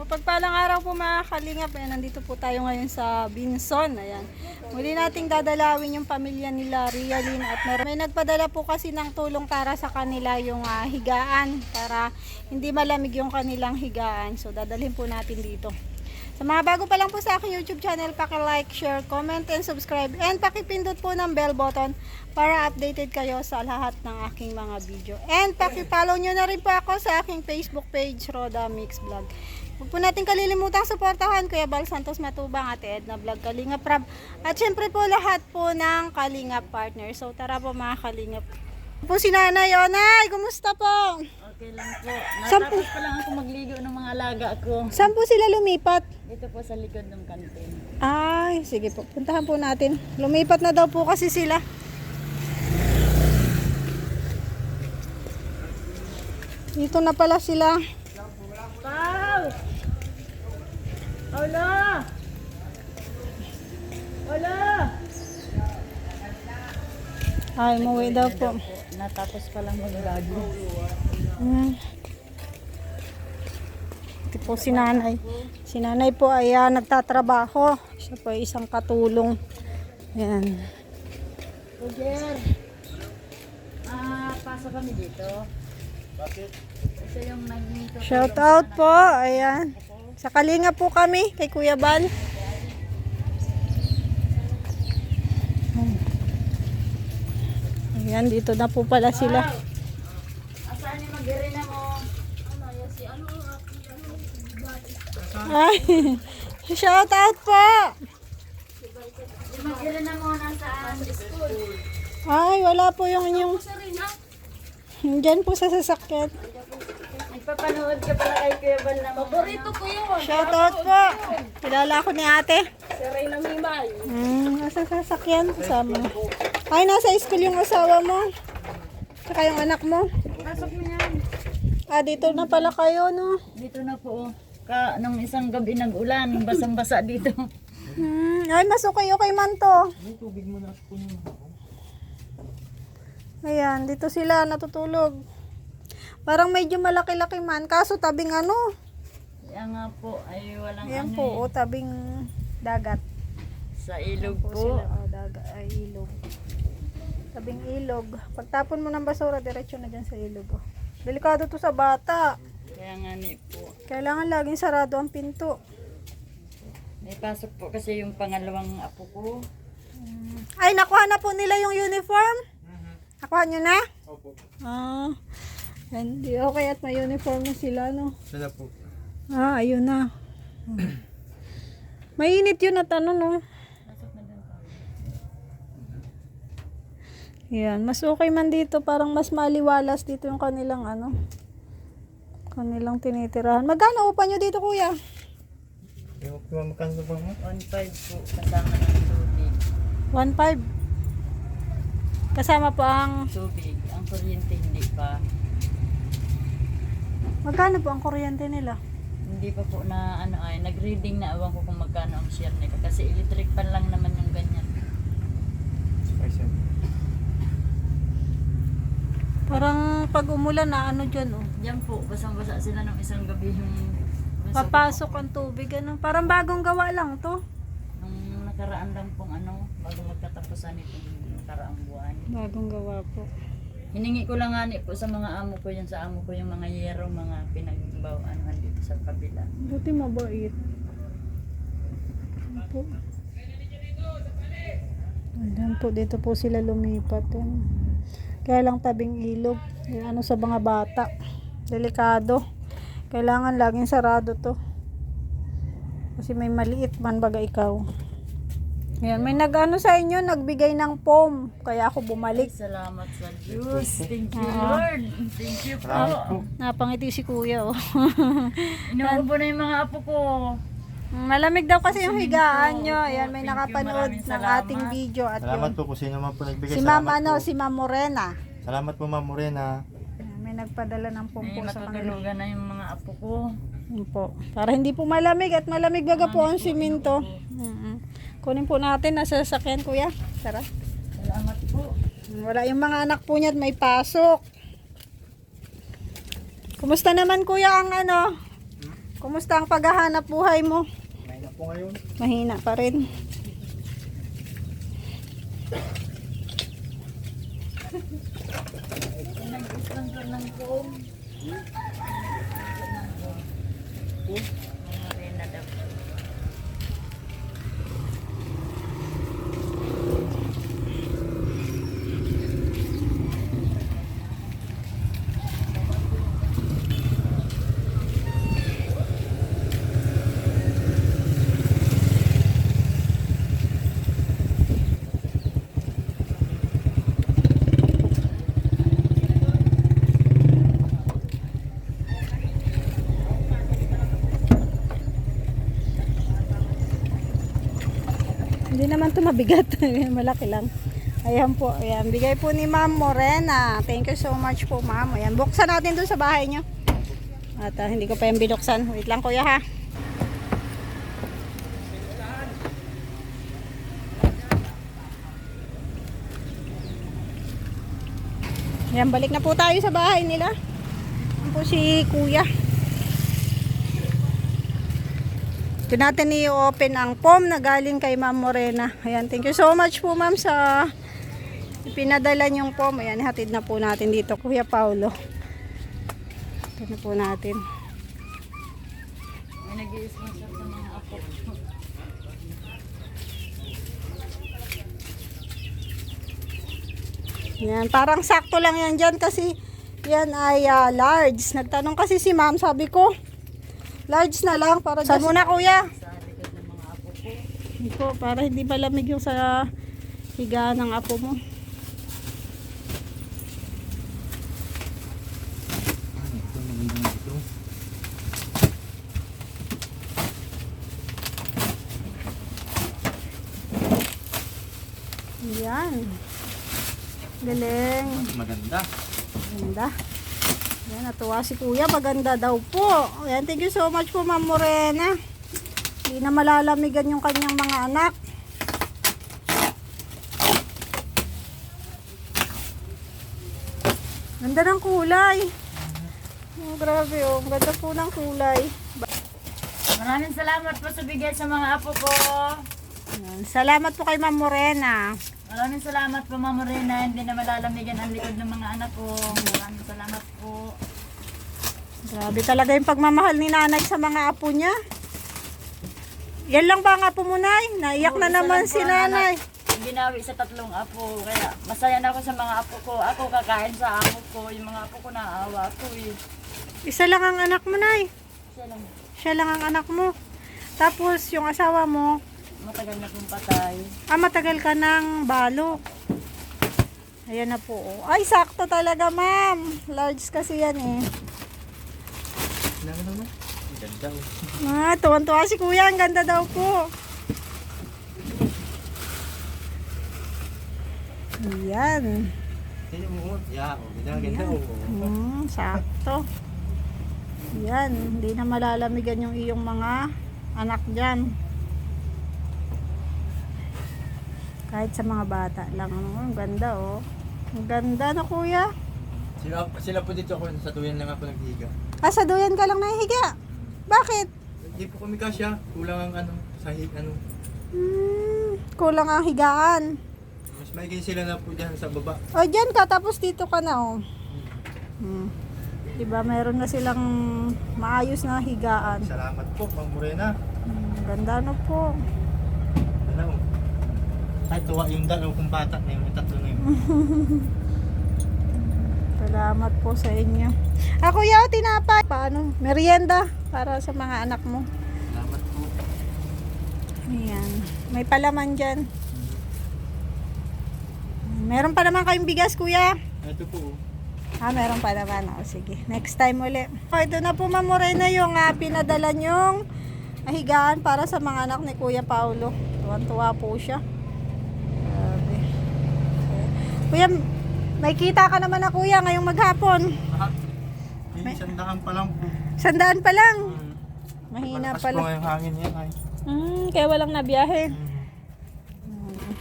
Mapagpalang araw po mga kalingap. Ayan, nandito po tayo ngayon sa Binson. Ayan. Muli nating dadalawin yung pamilya nila, Rialyn at Nor. May nagpadala po kasi ng tulong para sa kanila yung ah, higaan. Para hindi malamig yung kanilang higaan. So dadalhin po natin dito. Sa mga bago pa lang po sa aking YouTube channel, paki-like, share, comment, and subscribe. And pakipindot po ng bell button para updated kayo sa lahat ng aking mga video. And paki-follow nyo na rin po ako sa aking Facebook page, Roda Mix Vlog. Huwag po natin kalilimutang suportahan Kuya Bal Santos Matubang, Ate Edna Vlog, Kalingap Rab. At syempre po lahat po ng Kalingap Partner. So tara po mga Kalingap. Po si Nanay, o Nay, kumusta po? Okay lang po. Sampu. Natapos pa lang ako magligo ng mga alaga ko. Saan po sila lumipat? Dito po sa likod ng kantin. Ay, sige po. Puntahan po natin. Lumipat na daw po kasi sila. Dito na pala sila. Pau! Hola! Hola! Ay, umuwi daw po. Natapos pa lang magligo. Mm. Ito po si nanay. Si nanay po ay ah, nagtatrabaho. Siya po ay isang katulong. Yan. Roger! Ah, pasok kami dito. Bakit? Ito yung nagmito. Shout out po. Ayan. Sa Kalinga po kami kay Kuya Bal. Ayan, dito na po pala sila. Asaan yung mag-irina mo? Ay, shout out po. Mag-irina mo nasaan? Ay, wala po yung inyong... Diyan po sa sasakyan. Nagpapanood ka pala kay Kuya Bal na Paborito ko yun. Shout out po. Kilala ko ni ate. Si Reyna Mimay. Hmm, nasa sasakyan kasama. Ay, nasa school yung asawa mo. Saka yung anak mo. Pasok mo yan. Ah, dito na pala kayo, no? Dito na po. Ka, nung isang gabi nag-ulan, basang-basa dito. Hmm, ay, mas okay okay man to. Ayan, dito sila natutulog. Parang medyo malaki-laki man, kaso tabing ano. Kaya nga po, ay walang Ayan ano po, eh. oh, tabing dagat. Sa ilog Po po. sila, oh, dagat, ay ilog. Tabing ilog. Pagtapon mo ng basura, diretso na dyan sa ilog. Oh. Delikado to sa bata. Kaya nga ni po. Kailangan laging sarado ang pinto. May pasok po kasi yung pangalawang apo ko. Ay, nakuha na po nila yung uniform? Nakuha nyo na? Opo. Ah, hindi okay at may uniform na sila, no? Sila po. Ah, ayun na. Hmm. Mainit yun at ano, no? Yan, mas okay man dito, parang mas maliwalas dito yung kanilang ano, kanilang tinitirahan. Magkano upa nyo dito, kuya? Yung kumamakan ba mo? 1.5 po kasama ng tubig. 1.5. Kasama po ang, Tubig. Ang kuryente hindi pa. Magkano po ang kuryente nila? Hindi pa po na ano ay nag-reading na awan ko kung magkano ang share nila kasi electric pan lang naman yung ganyan. Parang pag umulan na ano dyan, oh. Diyan po, basang-basa sila ng isang gabi yung Papasok ang tubig, ano. Parang bagong gawa lang to. nung nakaraan lang pong ano, bago magkatapusan itong nakaraang buwan. Bagong gawa po. Hiningi ko lang nga ni po sa mga amo ko yan, sa amo ko yung mga yero, mga pinagbawaan dito sa kabila. Buti mabait. Po. Ayan po, dito po sila lumipat. Yan. Kaya lang tabing ilog. Yan, ano sa mga bata. Delikado. Kailangan laging sarado to. Kasi may maliit man baga ikaw. Ayan, may nag-ano sa inyo, nagbigay ng foam. Kaya ako bumalik. Salamat sa Diyos. Thank you, Lord. Thank you po. Napangiti si kuya, oh. Inuubo na yung mga apo ko. Malamig daw kasi yung higaan nyo. Ayan, may you, nakapanood ng ating video. At Salamat yun, po kung sino man po nagbigay. si Ma'am ano, po. si Ma'am Morena. Salamat po Ma'am Morena. May nagpadala ng pumpo sa kanila. matutulugan na yung mga apo ko. Yun po. Para hindi po malamig at malamig baga po ang simento. Mm-mm. Kunin po natin nasa sasakyan kuya. Tara. Salamat po. Wala yung mga anak po niya at may pasok. Kumusta naman kuya ang ano? Kumusta ang paghahanap buhay mo? May na po ngayon. Mahina pa rin. Ko ng daw. Hindi naman to mabigat. Malaki lang. Ayan po. Ayan. Bigay po ni Ma'am Morena. Thank you so much po, Ma'am. Ayan. Buksan natin dun sa bahay nyo. At ah, hindi ko pa yung binuksan. Wait lang, kuya, ha. Ayan, balik na po tayo sa bahay nila. Ayan po si kuya. Ito natin i-open ang pom na galing kay Ma'am Morena. Ayan, thank you so much po ma'am sa ipinadala niyong pom. Ayan, hatid na po natin dito, Kuya Paulo. Ito na po natin. May nag-i-sponsor sa mga apo. Yan, parang sakto lang yan dyan kasi yan ay ah, large. Nagtanong kasi si ma'am, sabi ko, large na lang para dyan muna kuya. Sa ng mga apo ko. Ito, para hindi malamig yung sa higaan ng apo mo. Ah, ito magandang ito. Yan. Galing. Maganda. Ganda. Yan, natuwa si kuya. Maganda daw po. Ayan, thank you so much po, Ma'am Morena. Hindi na malalamigan yung kanyang mga anak. Ganda ng kulay. Oh, grabe oh. Ganda po ng kulay. Maraming salamat po sa bigay sa mga apo ko. Ayan. Salamat po kay Ma'am Morena. Maraming salamat po, Ma'am Morena. Hindi na malalamigan ang likod ng mga anak ko. Maraming salamat po. Grabe talaga yung pagmamahal ni nanay sa mga apo niya. Yan lang ba ang apo mo, Nay? Naiyak na Oo, isa naman lang po si ang nanay. anak. Binawi sa tatlong apo. Kaya masaya na ako sa mga apo ko. Ako kakain sa amo ko. Yung mga apo ko naawa ako eh. Isa lang ang anak mo, Nay. Siya lang. Siya lang ang anak mo. Tapos, yung asawa mo, Matagal na pong patay. ah, matagal ka ng balo. Ayan na po. oh. Ay, sakto talaga, ma'am. Large kasi yan eh. Ilang naman? Ang ganda oh. Ah, tuwan-tuwa si kuya. Ang ganda daw po. Ayan. Tingnan mo. Yeah, oh. Ganda, ganda oh. Hmm, sakto. Yan, hindi na malalamigan yung iyong mga anak dyan. Kahit sa mga bata lang. Ang ganda oh. Ang ganda na kuya. Sila, sila po dito ako sa tuyan lang ako naghiga. Ah, sa duyan ka lang nahihiga. Bakit? Hindi po kami kasya. Kulang ang ano, sa ano. Hmm, kulang ang higaan. Mas maigay sila na po dyan sa baba. O, dyan ka, tapos dito ka na oh. Hmm. Diba, meron na silang maayos na higaan. Salamat po, Ma'am Morena. Hmm, ganda na po. Ano? Ay, tuwa yung dalaw kong bata na yun, yung tatlo na yun. Salamat po sa inyo. Ah, kuya, tinapay. Paano? Merienda para sa mga anak mo. Salamat po. Ayan. May palaman dyan. Meron pa naman kayong bigas, kuya. Ito po. Ah, meron pa naman. O, sige. Next time uli. O, ito na po, Ma'am Morena, yung ah, pinadala nyong higaan para sa mga anak ni Kuya Paulo. Tuwan-tuwa po siya. Kuya, may kita ka naman na kuya ngayong maghapon. Lahat. May isang daan pa lang po. Sandaan pa lang. Hmm. Mahina Malakas pala. po ngayong hangin yan ay. Hmm, kaya walang nabiyahe. Hmm.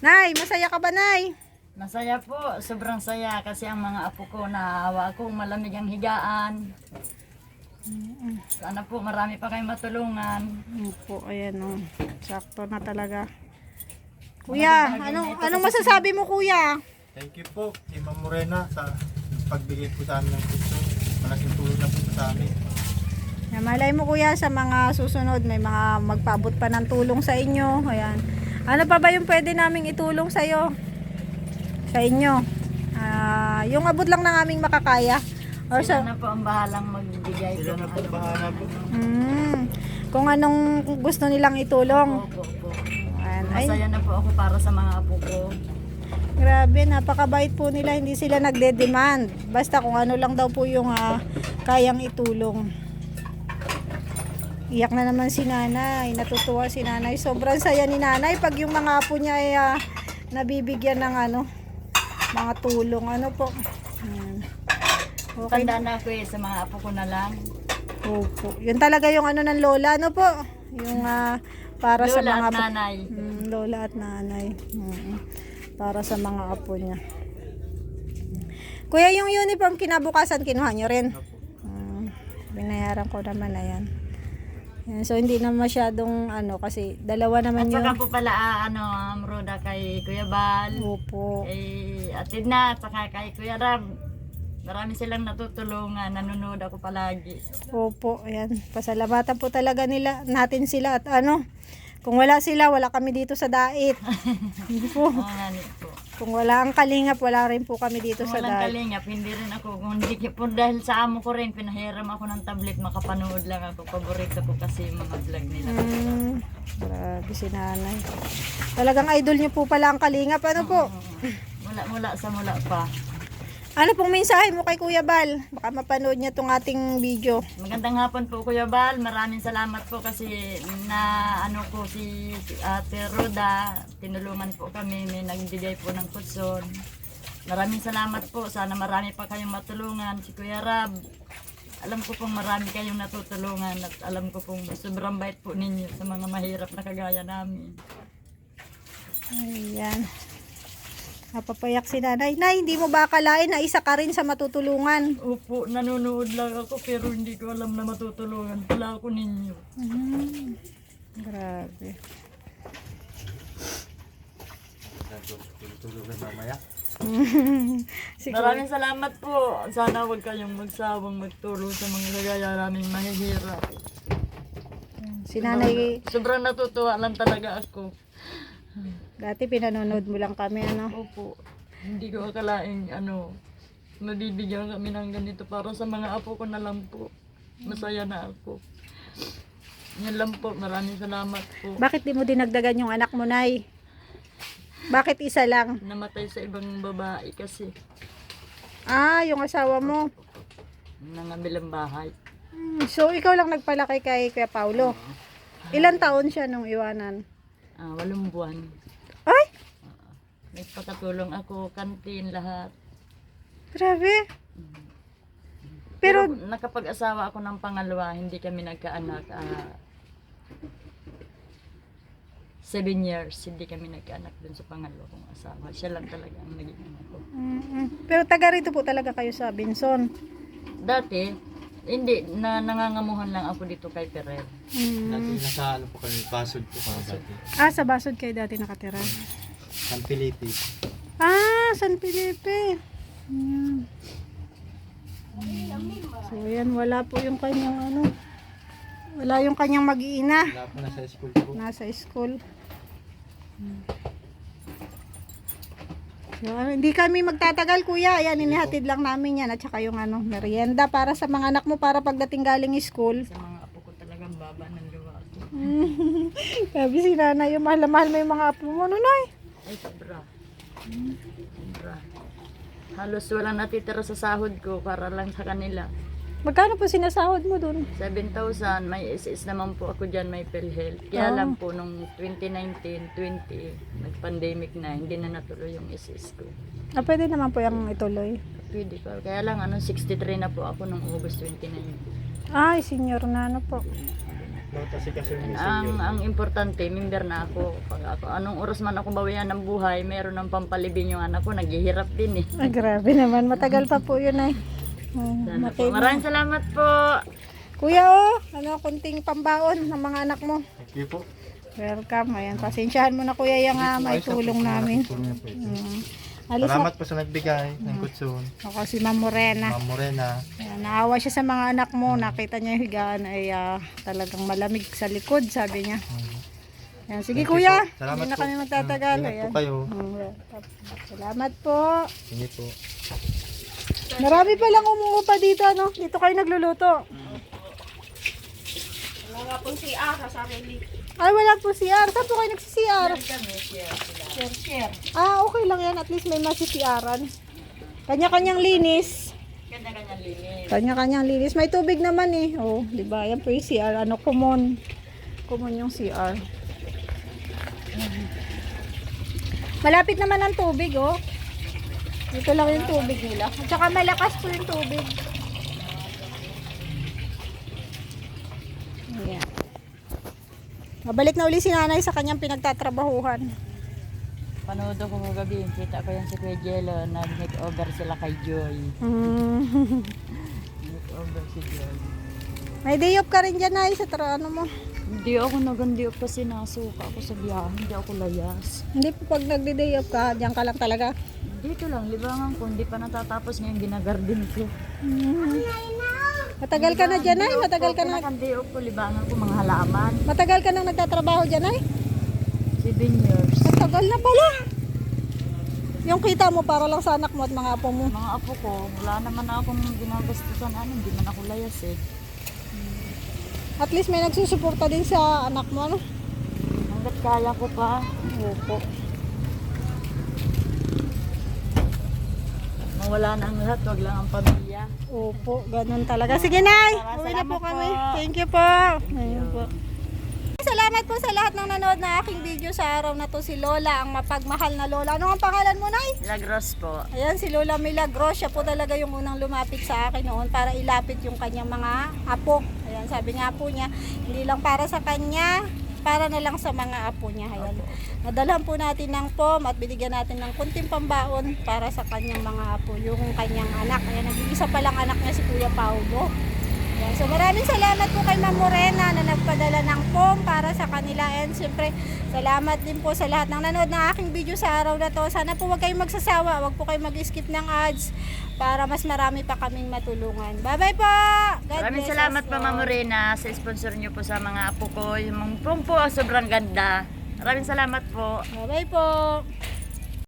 Nay, masaya ka ba, Nay? Masaya po. Sobrang saya kasi ang mga apo ko naawa ako. Malamig ang higaan. Sana po marami pa kayong matulungan. Ano po, ayan o. Sakto na talaga. Kuya, anong, anong masasabi mo kuya? Thank you po kay Ma'am Morena sa pagbigay po sa amin ng gusto. Malaking tulong na po sa amin. Ya, malay mo kuya sa mga susunod, may mga magpaabot pa ng tulong sa inyo. Ayan. Ano pa ba yung pwede naming itulong sa iyo? Sa inyo? Ah, yung abot lang ng aming makakaya. Or Sila sa, na po ang bahalang magbigay Sila na ng po ano. bahala po. Hmm, kung anong gusto nilang itulong. Opo, opo. Ayan. Ay, Masaya na po ako para sa mga apo ko. grabe, napakabait po nila. Hindi sila nagde-demand. Basta kung ano lang daw po yung ah, kayang itulong. Iyak na naman si nanay. Natutuwa si nanay. Sobrang saya ni nanay pag yung mga apo niya ay ah, nabibigyan ng ano, mga tulong. Ano po. Hmm. Okay. Tanda na ako eh, sa mga apo ko na lang. Opo. Yun talaga yung ano ng lola. Ano po? Yung ah, para sa Lola mga at nanay. Mm, lola at nanay. Mm, Para sa mga apo niya. Kuya, yung uniform kinabukasan, kinuha nyo rin? Mm, binayaran ko naman na yan. Yan, So, hindi na masyadong ano, kasi dalawa At naman saka yun. po pala, ah, ano, Amroda kay Kuya Bal, Opo. kay Atid na, at saka kay Kuya Rab. Marami silang natutulungan, nanonood ako palagi. Opo, ayan. Pasalamatan po talaga nila, natin sila at ano, kung wala sila, wala kami dito sa dait. Hindi po. Oo nga ni po. Kung wala ang kalingap, wala rin po kami dito Kung sa walang dait. kalingap, hindi rin ako. Kung hindi po dahil sa amo ko rin, pinahiram ako ng tablet, makapanood lang ako. Paborito ko kasi yung mga vlog nila. Mm, grabe si nanay. Talagang idol niyo po pala ang kalingap. Ano po? Mula, mula sa mula pa. Ano pong mensahe mo kay Kuya Bal? Baka mapanood niya tong ating video. Magandang hapon po Kuya Bal. Maraming salamat po kasi na ano ko si, si Ate Roda. Tinulungan po kami. May nagbigay po ng kutson. Maraming salamat po. Sana marami pa kayong matulungan. Si Kuya Rab. Alam ko pong marami kayong natutulungan at alam ko pong sobrang bait po ninyo sa mga mahirap na kagaya namin. Ayan. Napapayak si nanay. Nay, hindi mo ba akalain na isa ka rin sa matutulungan? Opo, nanonood lang ako pero hindi ko alam na matutulungan pala ako ninyo. Mm, grabe. Tulungan mamaya. Siguro. Maraming salamat po. Sana huwag kayong magsawang magtulong sa mga kagaya namin mahihirap. Si nanay, Sobrang natutuwa lang talaga ako. Dati pinanonood mo lang kami, ano? Opo. Hindi ko akalaing ano, mabibigyan kami ng ganito para sa mga apo ko na lang po. Masaya na ako. Yan lang po. Maraming salamat po. Bakit di mo dinagdagan yung anak mo, Nay? Bakit isa lang? Namatay sa ibang babae kasi Ah, yung asawa mo. nangabil ang bahay. Hmm, So, ikaw lang nagpalaki kay Kuya Paulo. Ilan taon siya nung iwanan? Ah, walong buwan. Ay, Nagpakatulong ako, kantin, lahat. grabe. Pero, Pero, nakapag-asawa ako ng pangalawa, hindi kami nagkaanak. ah, seven years, hindi kami nagkaanak dun sa pangalawa kong asawa. Siya lang talaga ang naging anak ko. Mm-mm. pero taga rito po talaga kayo sa Binson. Dati, hindi, na nangangamuhan lang ako dito kay Perel. Mm. Dati nasa ano po kami, basod po kami dati. Ah, sa Basod kayo dati nakatira. San Felipe. Ah, San Felipe. Ayan. So, ayan, wala po yung kanyang ano. Wala yung kanyang mag-iina. Wala po nasa school po. Nasa school. So, ano, hindi kami magtatagal, kuya. Ayan, inihatid lang namin yan. At saka yung ano, merienda para sa mga anak mo para pagdating galing school. Sa mga apo ko talagang baba ng luwa. Sabi si nanay, yung mahal na mahal mo yung mga apo mo, nunay. Ay, sobra. Sobra. Halos walang natitira sa sahod ko para lang sa kanila. Magkano po sinasahod mo dun? 7,000, may SS naman po ako dyan, may PhilHealth. Kaya Oh. lang po, nung 2019, 20, nag-pandemic na, hindi na natuloy yung SS ko. Ah, pwede naman po yung ituloy. Pwede pa. Kaya lang, ano, 63 na po ako nung August 29. Ay, senior na ano po. Ang, ang importante, member na ako. Pag ako. Anong oras man ako bawian ng buhay, meron ng pampalibing yung anak ko, naghihirap din eh. Ay, grabe naman. Matagal pa po yun ay. Sana po. Maraming salamat po. Kuya, oh, ano, kunting pambaon ng mga anak mo. Thank you po. Welcome. Ayan, pasensyahan mo na kuya yung ah, may tulong namin. Mm. Alis Salamat po sa nagbigay ng kutsun. ako si Ma'am Morena. Ma'am Morena. Ayan, naawa siya sa mga anak mo. Nakita niya yung higaan ay ah, talagang malamig sa likod, sabi niya. Ayan, sige Thank you kuya, po. Salamat hindi na po. kami magtatagal. Ingat po Ayan. kayo. Mm, Salamat po. Sige po. Marami palang umuupa dito, no? Dito kayo nagluluto. Wala pong CR sa sarili. Ay, wala po CR. Saan po kayo nagsi-CR? Share, share. Ah, okay lang yan. At least may masi-CRan. Kanya-kanyang linis. Kanya-kanya linis. Kanya-kanyang linis. May tubig naman eh. Oh, di ba? Yan po yung CR. Ano, common. Common yung CR. Malapit naman ang tubig, oh. Dito lang yung tubig nila. At saka malakas po yung tubig. Ayan. Mabalik na uli si nanay sa kanyang pinagtatrabahuhan. Panood ko kagabi, kita ko yan si Kuya Jello, nag-makeover sila kay Joy. Mm. Makeover si Joy. May day off ka rin dyan, ay, sa tra ano mo. Hindi ako nagandi up kasi nasuka ako sa biyahe, hindi ako layas. Hindi po pag nagde-day off ka, dyan ka lang talaga. Dito lang, libangan ko, hindi pa natatapos ngayon ginagarden ko. Matagal ka na dyan, ay. Matagal ka na. Up ko, libangan ko mga halaman. Matagal ka nang nagtatrabaho dyan, ay. 7 years. Matagal na pala. Yung kita mo para lang sa anak mo at mga apo mo. Mga apo ko, wala naman akong ginagastusan ano, hindi man ako layas eh. At least may nagsusuporta din sa anak mo, ano? Hanggat kaya ko pa, Opo. Nang wala na ang lahat, wag lang ang pamilya. Opo, ganun talaga. Sige, Nay. Uwi na po po. kami. Thank you po. Ayun po. Salamat po sa lahat ng nanood na aking video sa araw na to. Si Lola, ang mapagmahal na Lola. Ano ang pangalan mo, Nay? Lagros po. Ayan, si Lola Milagros, siya po talaga yung unang lumapit sa akin noon para ilapit yung kanyang mga apo. Ayan, sabi nga po niya, hindi lang para sa kanya, para na lang sa mga apo niya. Ayan. Nadalhan po natin ng pom at binigyan natin ng kunting pambaon para sa kanyang mga apo, yung kanyang anak. Ayan, nag-iisa pa lang anak niya si Kuya Paulo. So maraming salamat po kay Ma'am Morena na nagpadala ng pom para sa kanila and siyempre salamat din po sa lahat ng nanood ng aking video sa araw na to. Sana po huwag kayong magsasawa, huwag po kayong mag-skip ng ads para mas marami pa kaming matulungan. Bye-bye po! God Maraming salamat po. Ma'am Morena, sa sponsor niyo po sa mga apo ko. Yung mga pong po, sobrang ganda. Maraming salamat po. Bye-bye po!